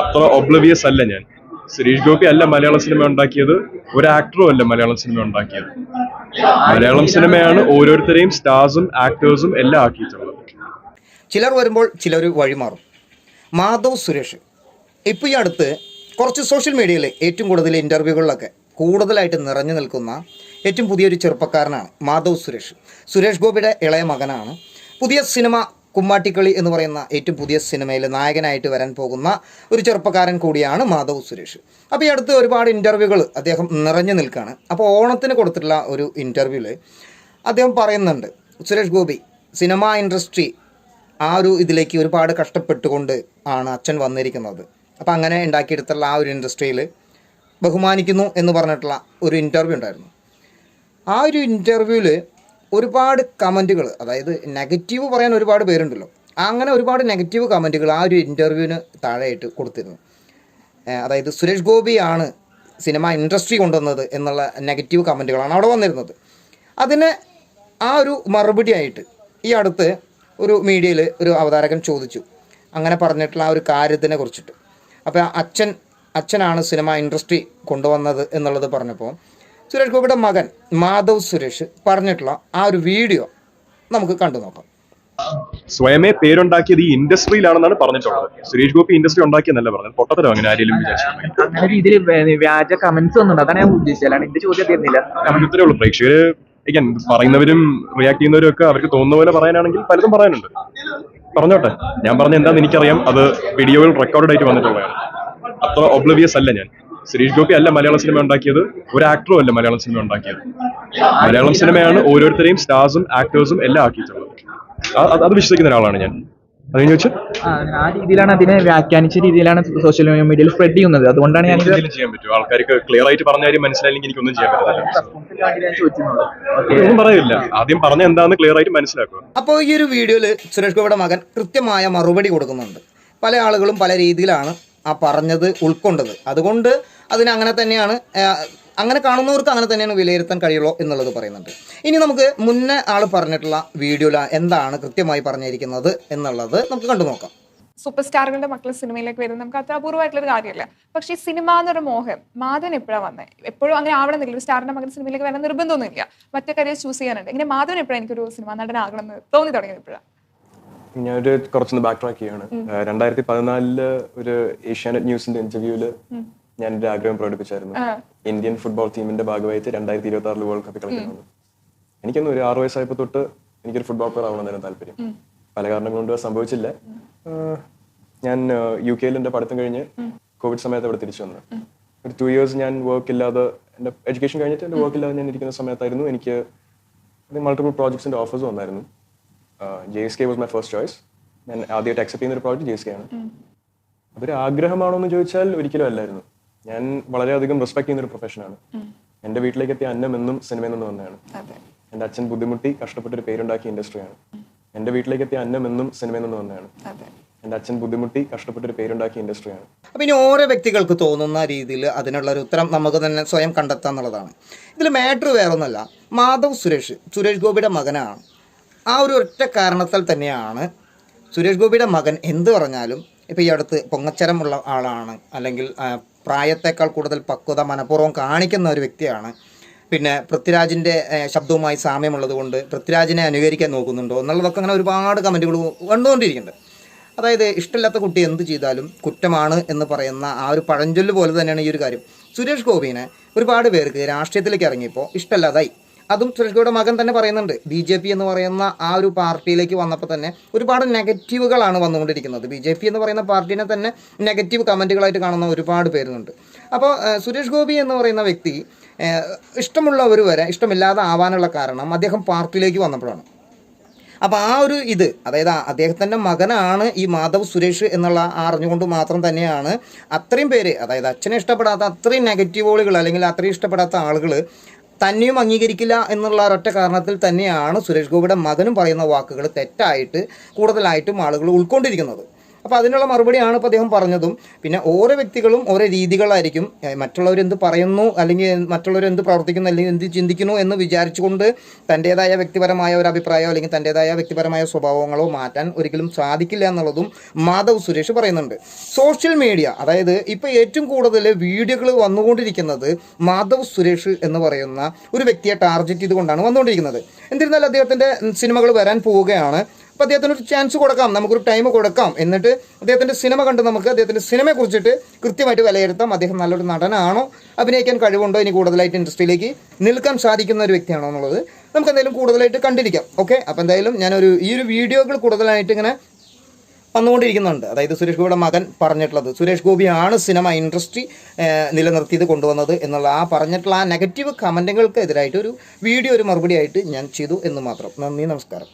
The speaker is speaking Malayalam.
അത്ര ഒബ്ലവിയസ് അല്ല ഞാൻ. സുരേഷ് ഗോപി അല്ല മലയാള സിനിമ ഉണ്ടാക്കിയത് ഒരു ആക്ടറും അല്ല മലയാളം സിനിമ ഉണ്ടാക്കിയത്. മലയാളം സിനിമയാണ് ഓരോരുത്തരെയും സ്റ്റാർസും ആക്ടേഴ്സും എല്ലാം ആക്കിയിട്ടുള്ളത്. ചിലർ വരുമ്പോൾ ചിലർ വഴിമാറും മാധവ് സുരേഷ്. ഇപ്പോൾ ഈ അടുത്ത് കുറച്ച് സോഷ്യൽ മീഡിയയിൽ ഏറ്റവും കൂടുതൽ ഇന്റർവ്യൂകളിലൊക്കെ കൂടുതലായിട്ട് നിറഞ്ഞു നിൽക്കുന്ന ഏറ്റവും പുതിയൊരു ചെറുപ്പക്കാരനാണ് മാധവ് സുരേഷ്. സുരേഷ് ഗോപിയുടെ ഇളയ മകനാണ്. പുതിയ സിനിമ കുമ്മാട്ടിക്കളി എന്ന് പറയുന്ന ഏറ്റവും പുതിയ സിനിമയിൽ നായകനായിട്ട് വരാൻ പോകുന്ന ഒരു ചെറുപ്പക്കാരൻ കൂടിയാണ് മാധവ് സുരേഷ്. അപ്പോൾ ഈ അടുത്ത് ഒരുപാട് ഇന്റർവ്യൂകൾ അദ്ദേഹം നിറഞ്ഞു നിൽക്കുകയാണ് അപ്പോൾ ഓണത്തിന് കൊടുത്തിട്ടുള്ള ഒരു ഇന്റർവ്യൂവിൽ അദ്ദേഹം പറയുന്നുണ്ട് സുരേഷ് ഗോപി സിനിമ ഇൻഡസ്ട്രി ആ ഒരു ഇതിലേക്ക് ഒരുപാട് കഷ്ടപ്പെട്ടുകൊണ്ട് ആണ് അച്ഛൻ വന്നിരിക്കുന്നത്. അപ്പോൾ അങ്ങനെ ഉണ്ടാക്കിയെടുത്തുള്ള ആ ഒരു ഇൻഡസ്ട്രിയിൽ ബഹുമാനിക്കുന്നു എന്ന് പറഞ്ഞിട്ടുള്ള ഒരു ഇന്റർവ്യൂ ഉണ്ടായിരുന്നു. ആ ഒരു ഇന്റർവ്യൂവിൽ ഒരുപാട് കമന്റുകൾ അതായത് നെഗറ്റീവ് പറയാൻ ഒരുപാട് പേരുണ്ടല്ലോ. അങ്ങനെ ഒരുപാട് നെഗറ്റീവ് കമന്റുകൾ ആ ഒരു ഇന്റർവ്യൂവിന് താഴെയായിട്ട് കൊടുത്തിരുന്നു. അതായത് സുരേഷ് ഗോപിയാണ് സിനിമ ഇൻഡസ്ട്രി കൊണ്ടുവന്നത് എന്നുള്ള നെഗറ്റീവ് കമന്റുകളാണ് അവിടെ വന്നിരുന്നത്. അതിന് ആ ഒരു മറുപടി ആയിട്ട് ഈ അടുത്ത് ഒരു മീഡിയയിൽ ഒരു അവതാരകൻ ചോദിച്ചു. അങ്ങനെ പറഞ്ഞിട്ടുള്ള ആ ഒരു കാര്യത്തിനെ കുറിച്ചിട്ട്. അപ്പോൾ അച്ഛൻ അച്ഛനാണ് സിനിമ ഇൻഡസ്ട്രി കൊണ്ടുവന്നത് എന്നുള്ളത് പറഞ്ഞപ്പോൾ സുരേഷ് ഗോപിയുടെ മകൻ മാധവ് സുരേഷ് പറഞ്ഞിട്ടുള്ള ആ ഒരു വീഡിയോ നമുക്ക് കണ്ടു നോക്കാം. സ്വയമേ പേരുണ്ടാക്കിയത് ഈ ഇൻഡസ്ട്രിയിലാണെന്നാണ് പറഞ്ഞിട്ടുള്ളത്. സുരേഷ് ഗോപി ഇൻഡസ്ട്രി ഉണ്ടാക്കിയെന്നല്ല പറഞ്ഞത്? പൊട്ടത്തരം അങ്ങനെ ആരെങ്കിലും വിചാരിച്ചു അങ്ങനെ രീതിയിൽ വ്യാജ കമന്റ്സ് വന്നിട്ടുണ്ട്. അതാണ് ഞാൻ ഉദ്ദേശിച്ചത്. അല്ലാണ്ട് എന്റെ ചോദ്യം തീർന്നില്ല. ഇത്രേ ഉള്ളൂ. പ്രേക്ഷകര് പറയുന്നവരും റിയാക്ട് ചെയ്യുന്നവരും ഒക്കെ അവർക്ക് തോന്നുന്ന പോലെ പറയാനാണെങ്കിൽ പലതും പറയാനുണ്ട്. പറഞ്ഞോട്ടെ. ഞാൻ പറഞ്ഞ എന്താണെന്ന് എനിക്കറിയാം. അത് വീഡിയോയിൽ റെക്കോർഡ് ആയിട്ട് വന്നിട്ടുള്ളതാണ്. അത്ര ഒബ്ലവിയസ് അല്ല ഞാൻ. സുരേഷ് ഗോപി അല്ല മലയാള സിനിമ ഉണ്ടാക്കിയത് ഒരു ആക്ടറും അല്ല മലയാളം സിനിമ ഉണ്ടാക്കിയത്. മലയാളം സിനിമയാണ് ഓരോരുത്തരെയും സ്റ്റാർസും ആക്ടേഴ്സും എല്ലാം ആക്കിയിട്ടുള്ളത്. അത് വിശ്വസിക്കുന്ന ഒരാളാണ് ഞാൻ. അത് കഴിഞ്ഞ് വെച്ച്? ആ, ആ രീതിയിലാണ് അതിനെ വ്യാഖ്യാനിച്ച രീതിയിലാണ് സോഷ്യൽ മീഡിയയിൽ സ്പ്രെഡ് ചെയ്യുന്നത്. അതുകൊണ്ടാണ് ഞാൻ ചെയ്യാൻ പറ്റും ആൾക്കാർക്ക് ക്ലിയർ ആയിട്ട് പറഞ്ഞ കാര്യം മനസ്സിലായില്ലെങ്കിൽ എനിക്കൊന്നും ചെയ്യാൻ പറ്റില്ല ഒന്നും പറയില്ല ആദ്യം പറഞ്ഞ എന്താണെന്ന് ക്ലിയർ ആയിട്ട് മനസ്സിലാക്കുക. അപ്പോൾ ഈ ഒരു വീഡിയോയിൽ സുരേഷ് ഗോപിയുടെ മകൻ കൃത്യമായ മറുപടി കൊടുക്കുന്നുണ്ട്. പല ആളുകളും പല രീതിയിലാണ് ആ പറഞ്ഞത് ഉൾക്കൊണ്ടത്. അതുകൊണ്ട് അതിന് അങ്ങനെ തന്നെയാണ് അങ്ങനെ കാണുന്നവർക്ക് അങ്ങനെ തന്നെയാണ് വിലയിരുത്താൻ കഴിയുള്ളൂ എന്നുള്ളത് പറയുന്നുണ്ട്. ഇനി നമുക്ക് മുന്നേ ആൾ പറഞ്ഞിട്ടുള്ള വീഡിയോയിൽ എന്താണ് കൃത്യമായി പറഞ്ഞിരിക്കുന്നത് എന്നുള്ളത് നമുക്ക് കണ്ടു നോക്കാം. സൂപ്പർ സ്റ്റാറുകളുടെ മക്കൾ സിനിമയിലേക്ക് വരുന്നത് നമുക്ക് അത്ര അപൂർവമായിട്ടുള്ളൊരു കാര്യമല്ല. പക്ഷേ ഈ സിനിമ എന്നൊരു മോഹം മാധവൻ എപ്പോഴാണ് വന്നത് എപ്പോഴും അങ്ങനെ ആവണമെന്നില്ല ഒരു സ്റ്റാറിന്റെ മകൻ സിനിമയിലേക്ക് വരാൻ നിർബന്ധമൊന്നുമില്ല. മറ്റേ കരിയർ ചൂസ് ചെയ്യാനുണ്ട്. ഇങ്ങനെ മാധവൻ എപ്പോഴാണ് എനിക്കൊരു സിനിമ നടനാകണം എന്ന് തോന്നി തുടങ്ങിയത് എപ്പോഴാണ് ഞാനൊരു കുറച്ചൊന്ന് ബാക്ക് ട്രാക്ക് ചെയ്യാണ് രണ്ടായിരത്തി പതിനാലിൽ ഒരു ഏഷ്യാനെറ്റ് ന്യൂസിന്റെ ഇന്റർവ്യൂൽ ഞാൻ എന്റെ ആഗ്രഹം പ്രകടിപ്പിച്ചായിരുന്നു. ഇന്ത്യൻ ഫുട്ബോൾ ടീമിന്റെ ഭാഗമായിട്ട് രണ്ടായിരത്തി ഇരുപത്തി ആറിൽ വേൾഡ് കപ്പിൽ കളിക്കണമെന്ന് എനിക്കൊന്നും ഒരു ആറു വയസ്സായപ്പോ തൊട്ട് എനിക്കൊരു ഫുട്ബോൾ പ്ലെയർ ആവണമെന്നായിരുന്നു താല്പര്യം. പല കാരണങ്ങൾ കൊണ്ട് സംഭവിച്ചില്ല. ഞാൻ യു കെയിൽ എന്റെ പഠിത്തം കഴിഞ്ഞ് കോവിഡ് സമയത്ത് അവിടെ തിരിച്ചു വന്നു. ഒരു ടു ഇയേഴ്സ് ഞാൻ വർക്ക് ഇല്ലാതെ എന്റെ എഡ്യൂക്കേഷൻ കഴിഞ്ഞിട്ട് എന്റെ വർക്ക് ഇല്ലാതെ ഞാൻ ഇരിക്കുന്ന സമയത്തായിരുന്നു എനിക്ക് മൾട്ടിപ്പിൾ പ്രോജക്ട്സിന്റെ ഓഫേഴ്സ് വന്നായിരുന്നു. J S K was my first choice ഞാൻ ആദ്യമായിട്ട് അക്സെപ്റ്റ് ചെയ്യുന്ന ഒരു പ്രോജക്റ്റ് ജെ എസ് കെ ആണ്. അതൊരു ആഗ്രഹമാണോ എന്ന് ചോദിച്ചാൽ ഒരിക്കലും അല്ലായിരുന്നു. ഞാൻ വളരെയധികം റെസ്പെക്ട് ചെയ്യുന്ന ഒരു പ്രൊഫഷനാണ് എന്റെ വീട്ടിലേക്ക് എത്തിയ അന്നം എന്നും സിനിമയിൽ നിന്ന് വന്നതാണ്. അതെ. എന്റെ അച്ഛൻ ബുദ്ധിമുട്ടി കഷ്ടപ്പെട്ട് ഒരു പേരുണ്ടാക്കിയ ഇൻഡസ്ട്രിയാണ് എന്റെ വീട്ടിലേക്ക് എത്തിയ അന്നം എന്നും സിനിമയിൽ നിന്ന് വന്നതാണ്. അതെ. എന്റെ അച്ഛൻ ബുദ്ധിമുട്ടി കഷ്ടപ്പെട്ട് ഒരു പേരുണ്ടാക്കിയ ഇൻഡസ്ട്രിയാണ് അപ്പം ഇനി ഓരോ വ്യക്തികൾക്ക് തോന്നുന്ന രീതിയിൽ അതിനുള്ള ഒരു ഉത്തരം നമുക്ക് തന്നെ സ്വയം കണ്ടെത്താം എന്നുള്ളതാണ്. ഇതിൽ മാറ്റർ വേറൊന്നല്ല. മാധവ് സുരേഷ് സുരേഷ് ഗോപിയുടെ മകനാണ്. ആ ഒരു ഒറ്റ കാരണത്താൽ തന്നെയാണ് സുരേഷ് ഗോപിയുടെ മകൻ എന്ത് പറഞ്ഞാലും ഇപ്പോൾ ഈ അടുത്ത് പൊങ്ങച്ചരമുള്ള ആളാണ് അല്ലെങ്കിൽ പ്രായത്തേക്കാൾ കൂടുതൽ പക്വത മനഃപൂർവം കാണിക്കുന്ന ഒരു വ്യക്തിയാണ്. പിന്നെ പൃഥ്വിരാജിന്റെ ശബ്ദവുമായി സാമ്യമുള്ളത് കൊണ്ട് പൃഥ്വിരാജിനെ അനുകരിക്കാൻ നോക്കുന്നുണ്ടോ എന്നുള്ളതൊക്കെ അങ്ങനെ ഒരുപാട് കമന്റുകൾ കണ്ടുകൊണ്ടിരിക്കുന്നുണ്ട്. അതായത് ഇഷ്ടമില്ലാത്ത കുട്ടി എന്ത് ചെയ്താലും കുറ്റമാണ് എന്ന് പറയുന്ന ആ ഒരു പഴഞ്ചൊല്ല് പോലെ തന്നെയാണ് ഈ ഒരു കാര്യം. സുരേഷ് ഗോപിനെ ഒരുപാട് പേർക്ക് രാഷ്ട്രീയത്തിലേക്ക് ഇറങ്ങിയപ്പോൾ ഇഷ്ടമല്ലാതായി. അതും സുരേഷ് മകൻ തന്നെ പറയുന്നുണ്ട്. ബി ജെ പി എന്ന് പറയുന്ന ആ ഒരു പാർട്ടിയിലേക്ക് വന്നപ്പോൾ തന്നെ ഒരുപാട് നെഗറ്റീവുകളാണ് വന്നുകൊണ്ടിരിക്കുന്നത്. ബി ജെ പി എന്ന് പറയുന്ന പാർട്ടിനെ തന്നെ നെഗറ്റീവ് കമന്റുകളായിട്ട് കാണുന്ന ഒരുപാട് പേരുണ്ട് അപ്പോൾ സുരേഷ് ഗോപി എന്ന് പറയുന്ന വ്യക്തി ഇഷ്ടമുള്ളവർ വരെ ഇഷ്ടമില്ലാതെ ആവാനുള്ള കാരണം അദ്ദേഹം പാർട്ടിയിലേക്ക് വന്നപ്പോഴാണ്. അപ്പോൾ ആ ഒരു ഇത് അതായത് അദ്ദേഹത്തിന്റെ മകനാണ് ഈ മാധവ് സുരേഷ് എന്നുള്ള അറിഞ്ഞുകൊണ്ട് മാത്രം തന്നെയാണ് അത്രയും പേര് അതായത് അച്ഛനെ ഇഷ്ടപ്പെടാത്ത അത്രയും നെഗറ്റീവുകൾ അല്ലെങ്കിൽ അത്രയും ഇഷ്ടപ്പെടാത്ത ആളുകൾ തന്നെയും അംഗീകരിക്കില്ല എന്നുള്ള ഒരൊറ്റ കാരണത്തിൽ തന്നെയാണ് സുരേഷ് ഗോപിയുടെ മകനും പറയുന്ന വാക്കുകൾ തെറ്റായിട്ട് കൂടുതലായിട്ടും ആളുകൾ ഉൾക്കൊണ്ടിരിക്കുന്നത്. അപ്പോൾ അതിനുള്ള മറുപടിയാണ് ഇപ്പോൾ അദ്ദേഹം പറഞ്ഞതും. പിന്നെ ഓരോ വ്യക്തികളും ഓരോ രീതികളായിരിക്കും. മറ്റുള്ളവരെന്ത് പറയുന്നു അല്ലെങ്കിൽ മറ്റുള്ളവരെന്ത് പ്രവർത്തിക്കുന്നു അല്ലെങ്കിൽ എന്ത് ചിന്തിക്കുന്നു എന്ന് വിചാരിച്ചുകൊണ്ട് തന്റേതായ വ്യക്തിപരമായ ഒരു അഭിപ്രായമോ അല്ലെങ്കിൽ തന്റേതായ വ്യക്തിപരമായ സ്വഭാവങ്ങളോ മാറ്റാൻ ഒരിക്കലും സാധിക്കില്ല എന്നുള്ളതും മാധവ് സുരേഷ് പറയുന്നുണ്ട്. സോഷ്യൽ മീഡിയ അതായത് ഇപ്പോൾ ഏറ്റവും കൂടുതൽ വീഡിയോകൾ വന്നുകൊണ്ടിരിക്കുന്നത് മാധവ് സുരേഷ് എന്ന് പറയുന്ന ഒരു വ്യക്തിയെ ടാർഗറ്റ് ചെയ്തുകൊണ്ടാണ് വന്നുകൊണ്ടിരിക്കുന്നത്. എന്നിരുന്നാലും അദ്ദേഹത്തിന്റെ സിനിമകൾ വരാൻ പോവുകയാണ്. അപ്പോൾ അദ്ദേഹത്തിന് ഒരു ചാൻസ് കൊടുക്കാം. നമുക്കൊരു ടൈം കൊടുക്കാം. എന്നിട്ട് അദ്ദേഹത്തിന്റെ സിനിമ കണ്ട് നമുക്ക് അദ്ദേഹത്തിന്റെ സിനിമയെ കുറിച്ചിട്ട് കൃത്യമായിട്ട് വിലയിരുത്താം. അദ്ദേഹം നല്ലൊരു നടനാണോ? അഭിനയിക്കാൻ കഴിവുണ്ടോ? ഇനി കൂടുതലായിട്ട് ഇൻഡസ്ട്രിയിലേക്ക് നിൽക്കാൻ സാധിക്കുന്ന ഒരു വ്യക്തിയാണോ എന്നുള്ളത് നമുക്ക് എന്തായാലും കൂടുതലായിട്ട് കണ്ടിരിക്കാം. ഓക്കെ അപ്പോൾ എന്തായാലും ഞാനൊരു ഈ ഒരു വീഡിയോകൾ കൂടുതലായിട്ട് ഇങ്ങനെ വന്നുകൊണ്ടിരിക്കുന്നുണ്ട്. അതായത് സുരേഷ് ഗോപിയുടെ മകൻ പറഞ്ഞിട്ടുള്ളത്. സുരേഷ് ഗോപിയാണ് സിനിമ ഇൻഡസ്ട്രി നിലനിർത്തിയത് കൊണ്ടുവന്നത് എന്നുള്ള ആ പറഞ്ഞിട്ടുള്ള ആ നെഗറ്റീവ് കമന്റുകൾക്ക് എതിരായിട്ട് ഒരു വീഡിയോ ഒരു മറുപടി ആയിട്ട് ഞാൻ ചെയ്തു എന്ന് മാത്രം. നന്ദി നമസ്കാരം.